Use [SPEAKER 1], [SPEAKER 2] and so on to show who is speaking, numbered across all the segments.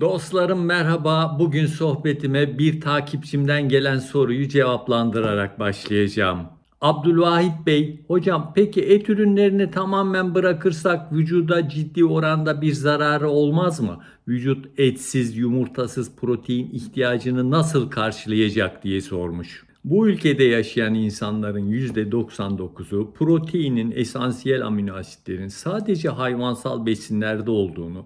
[SPEAKER 1] Dostlarım merhaba. Bugün sohbetime bir takipçimden gelen soruyu cevaplandırarak başlayacağım. Abdülvahit Bey, hocam peki et ürünlerini tamamen bırakırsak vücuda ciddi oranda bir zararı olmaz mı? Vücut etsiz, yumurtasız protein ihtiyacını nasıl karşılayacak diye sormuş. Bu ülkede yaşayan insanların %99'u proteinin esansiyel amino asitlerin sadece hayvansal besinlerde olduğunu,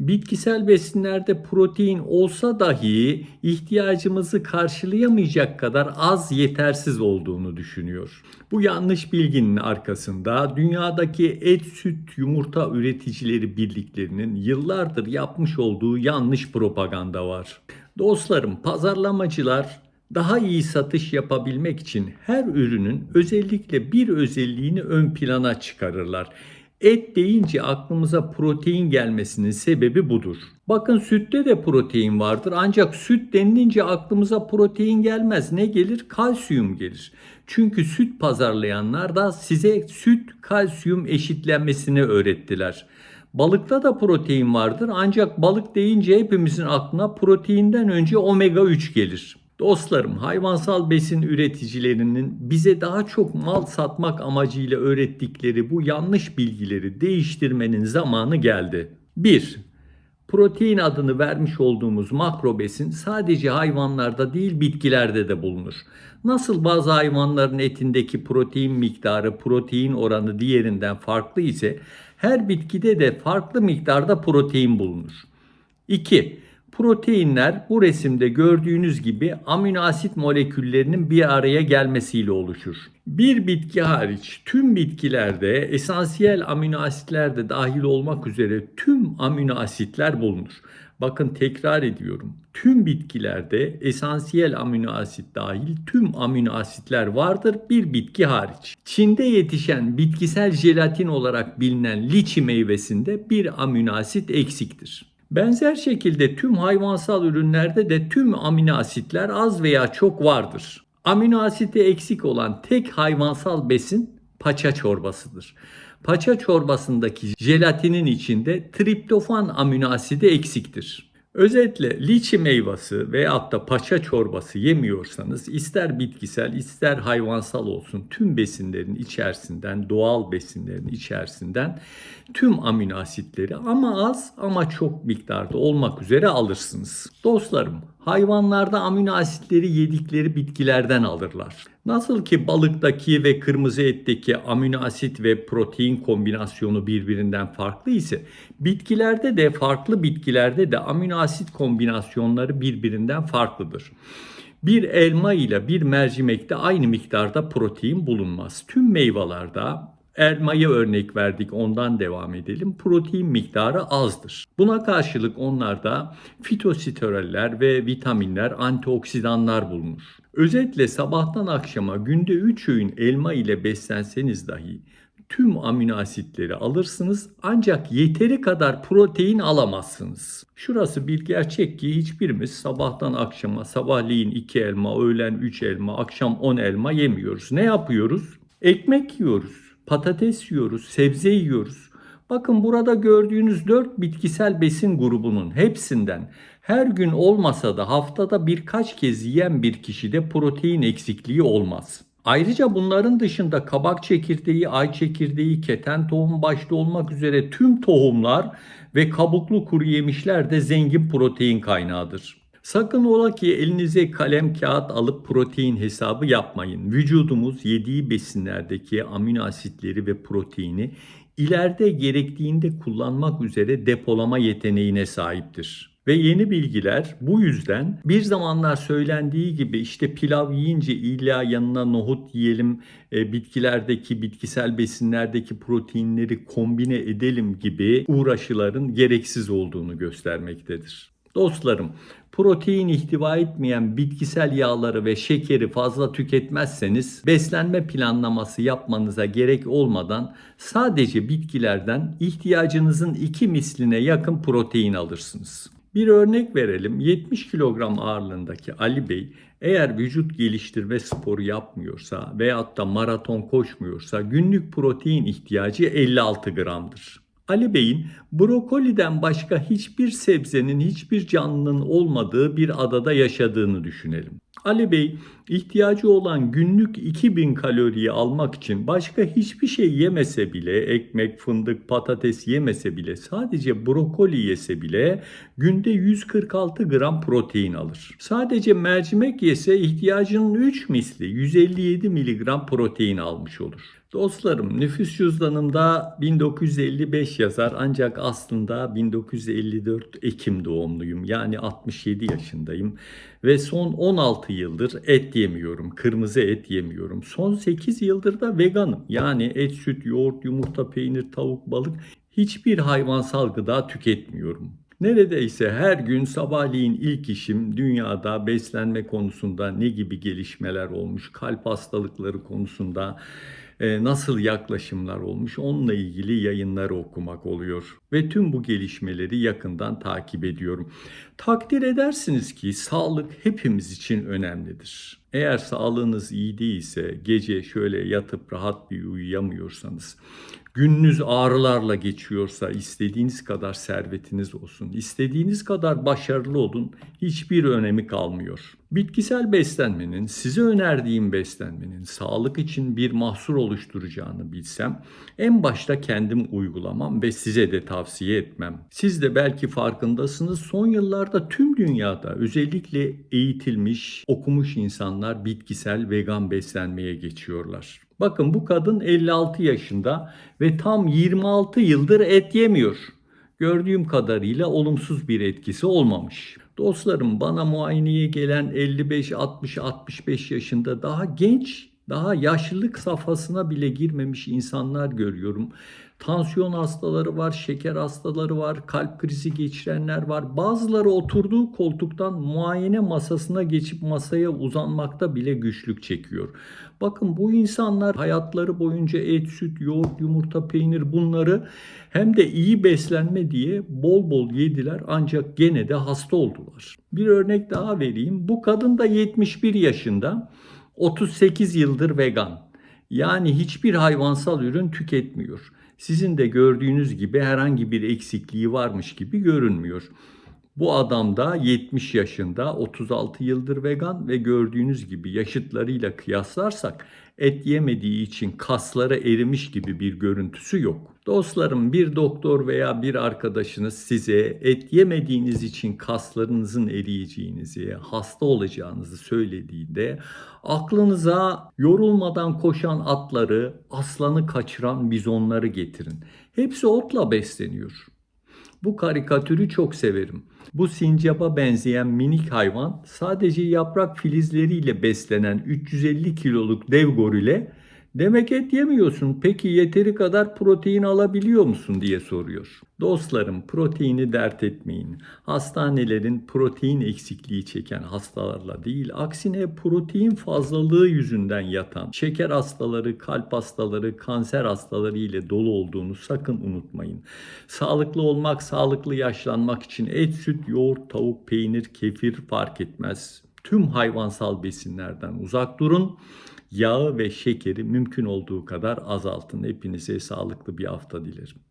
[SPEAKER 1] bitkisel besinlerde protein olsa dahi ihtiyacımızı karşılayamayacak kadar az yetersiz olduğunu düşünüyor. Bu yanlış bilginin arkasında dünyadaki et, süt, yumurta üreticileri birliklerinin yıllardır yapmış olduğu yanlış propaganda var. Dostlarım, pazarlamacılar daha iyi satış yapabilmek için her ürünün özellikle bir özelliğini ön plana çıkarırlar. Et deyince aklımıza protein gelmesinin sebebi budur. Bakın sütte de protein vardır ancak süt denilince aklımıza protein gelmez. Ne gelir? Kalsiyum gelir. Çünkü süt pazarlayanlar da size süt kalsiyum eşitlenmesini öğrettiler. Balıkta da protein vardır ancak balık deyince hepimizin aklına proteinden önce omega 3 gelir. Dostlarım, hayvansal besin üreticilerinin bize daha çok mal satmak amacıyla öğrettikleri bu yanlış bilgileri değiştirmenin zamanı geldi. 1. Protein adını vermiş olduğumuz makro besin sadece hayvanlarda değil bitkilerde de bulunur. Nasıl bazı hayvanların etindeki protein miktarı, protein oranı diğerinden farklı ise her bitkide de farklı miktarda protein bulunur. 2. Proteinler bu resimde gördüğünüz gibi amino asit moleküllerinin bir araya gelmesiyle oluşur. Bir bitki hariç tüm bitkilerde esansiyel amino asitler de dahil olmak üzere tüm amino asitler bulunur. Bakın tekrar ediyorum. Tüm bitkilerde esansiyel amino asit dahil tüm amino asitler vardır bir bitki hariç. Çin'de yetişen bitkisel jelatin olarak bilinen liçi meyvesinde bir amino asit eksiktir. Benzer şekilde tüm hayvansal ürünlerde de tüm amino asitler az veya çok vardır. Amino asiti eksik olan tek hayvansal besin paça çorbasıdır. Paça çorbasındaki jelatinin içinde triptofan amino asidi eksiktir. Özetle liçi meyvesi veyahut da paça çorbası yemiyorsanız ister bitkisel ister hayvansal olsun tüm besinlerin içerisinden doğal besinlerin içerisinden tüm amino asitleri ama az ama çok miktarda olmak üzere alırsınız. Dostlarım hayvanlarda amino asitleri yedikleri bitkilerden alırlar. Nasıl ki balıktaki ve kırmızı etteki amino asit ve protein kombinasyonu birbirinden farklı ise bitkilerde de farklı bitkilerde de amino asit kombinasyonları birbirinden farklıdır. Bir elma ile bir mercimekte aynı miktarda protein bulunmaz. Tüm meyvelerde elmayı örnek verdik ondan devam edelim. Protein miktarı azdır. Buna karşılık onlarda fitositeroller ve vitaminler, antioksidanlar bulunur. Özetle sabahtan akşama günde 3 öğün elma ile beslenseniz dahi tüm amino asitleri alırsınız ancak yeteri kadar protein alamazsınız. Şurası bir gerçek ki hiçbirimiz sabahtan akşama sabahleyin 2 elma, öğlen 3 elma, akşam 10 elma yemiyoruz. Ne yapıyoruz? Ekmek yiyoruz, patates yiyoruz, sebze yiyoruz. Bakın burada gördüğünüz 4 bitkisel besin grubunun hepsinden her gün olmasa da haftada birkaç kez yiyen bir kişide protein eksikliği olmaz. Ayrıca bunların dışında kabak çekirdeği, ay çekirdeği, keten tohum başta olmak üzere tüm tohumlar ve kabuklu kuru yemişler de zengin protein kaynağıdır. Sakın ola ki elinize kalem kağıt alıp protein hesabı yapmayın. Vücudumuz yediği besinlerdeki amino asitleri ve proteini ileride gerektiğinde kullanmak üzere depolama yeteneğine sahiptir. Ve yeni bilgiler bu yüzden bir zamanlar söylendiği gibi işte pilav yiyince illa yanına nohut yiyelim, e, bitkilerdeki, bitkisel besinlerdeki proteinleri kombine edelim gibi uğraşıların gereksiz olduğunu göstermektedir. Dostlarım, protein ihtiva etmeyen bitkisel yağları ve şekeri fazla tüketmezseniz beslenme planlaması yapmanıza gerek olmadan sadece bitkilerden ihtiyacınızın iki misline yakın protein alırsınız. Bir örnek verelim. 70 kilogram ağırlığındaki Ali Bey eğer vücut geliştirme sporu yapmıyorsa veyahut da maraton koşmuyorsa günlük protein ihtiyacı 56 gramdır. Ali Bey'in brokoliden başka hiçbir sebzenin, hiçbir canlının olmadığı bir adada yaşadığını düşünelim. Ali Bey ihtiyacı olan günlük 2000 kaloriyi almak için başka hiçbir şey yemese bile, ekmek, fındık, patates yemese bile, sadece brokoli yese bile günde 146 gram protein alır. Sadece mercimek yese ihtiyacının 3 misli 157 miligram protein almış olur. Dostlarım nüfus cüzdanımda 1955 yazar ancak aslında 1954 Ekim doğumluyum. Yani 67 yaşındayım ve son 16 yıldır et yemiyorum. Kırmızı et yemiyorum. Son 8 yıldır da veganım. Yani et, süt, yoğurt, yumurta, peynir, tavuk, balık hiçbir hayvansal gıda tüketmiyorum. Neredeyse her gün sabahleyin ilk işim dünyada beslenme konusunda ne gibi gelişmeler olmuş, kalp hastalıkları konusunda nasıl yaklaşımlar olmuş onunla ilgili yayınları okumak oluyor. Ve tüm bu gelişmeleri yakından takip ediyorum. Takdir edersiniz ki sağlık hepimiz için önemlidir. Eğer sağlığınız iyi değilse gece şöyle yatıp rahat bir uyuyamıyorsanız gününüz ağrılarla geçiyorsa istediğiniz kadar servetiniz olsun, istediğiniz kadar başarılı olun hiçbir önemi kalmıyor. Bitkisel beslenmenin, size önerdiğim beslenmenin sağlık için bir mahsur oluşturacağını bilsem en başta kendim uygulamam ve size de tavsiye etmem. Siz de belki farkındasınız son yıllarda tüm dünyada özellikle eğitilmiş, okumuş insanlar bitkisel vegan beslenmeye geçiyorlar. Bakın bu kadın 56 yaşında ve tam 26 yıldır et yemiyor. Gördüğüm kadarıyla olumsuz bir etkisi olmamış. Dostlarım bana muayeneye gelen 55, 60, 65 yaşında daha genç, daha yaşlılık safhasına bile girmemiş insanlar görüyorum. Tansiyon hastaları var, şeker hastaları var, kalp krizi geçirenler var. Bazıları oturduğu koltuktan muayene masasına geçip masaya uzanmakta bile güçlük çekiyor. Bakın bu insanlar hayatları boyunca et, süt, yoğurt, yumurta, peynir bunları hem de iyi beslenme diye bol bol yediler ancak gene de hasta oldular. Bir örnek daha vereyim. Bu kadın da 71 yaşında. 38 yıldır vegan. Yani hiçbir hayvansal ürün tüketmiyor. Sizin de gördüğünüz gibi herhangi bir eksikliği varmış gibi görünmüyor. Bu adam da 70 yaşında, 36 yıldır vegan ve gördüğünüz gibi yaşıtlarıyla kıyaslarsak et yemediği için kasları erimiş gibi bir görüntüsü yok. Dostlarım bir doktor veya bir arkadaşınız size et yemediğiniz için kaslarınızın eriyeceğinizi, hasta olacağınızı söylediğinde aklınıza yorulmadan koşan atları, aslanı kaçıran bizonları getirin. Hepsi otla besleniyor. Bu karikatürü çok severim. Bu sincaba benzeyen minik hayvan sadece yaprak filizleriyle beslenen 350 kiloluk dev gorile demek et yemiyorsun peki yeteri kadar protein alabiliyor musun diye soruyor. Dostlarım proteini dert etmeyin. Hastanelerin protein eksikliği çeken hastalarla değil aksine protein fazlalığı yüzünden yatan şeker hastaları, kalp hastaları, kanser hastaları ile dolu olduğunu sakın unutmayın. Sağlıklı olmak, sağlıklı yaşlanmak için et, süt, yoğurt, tavuk, peynir, kefir fark etmez. Tüm hayvansal besinlerden uzak durun. Yağı ve şekeri mümkün olduğu kadar azaltın. Hepinize sağlıklı bir hafta dilerim.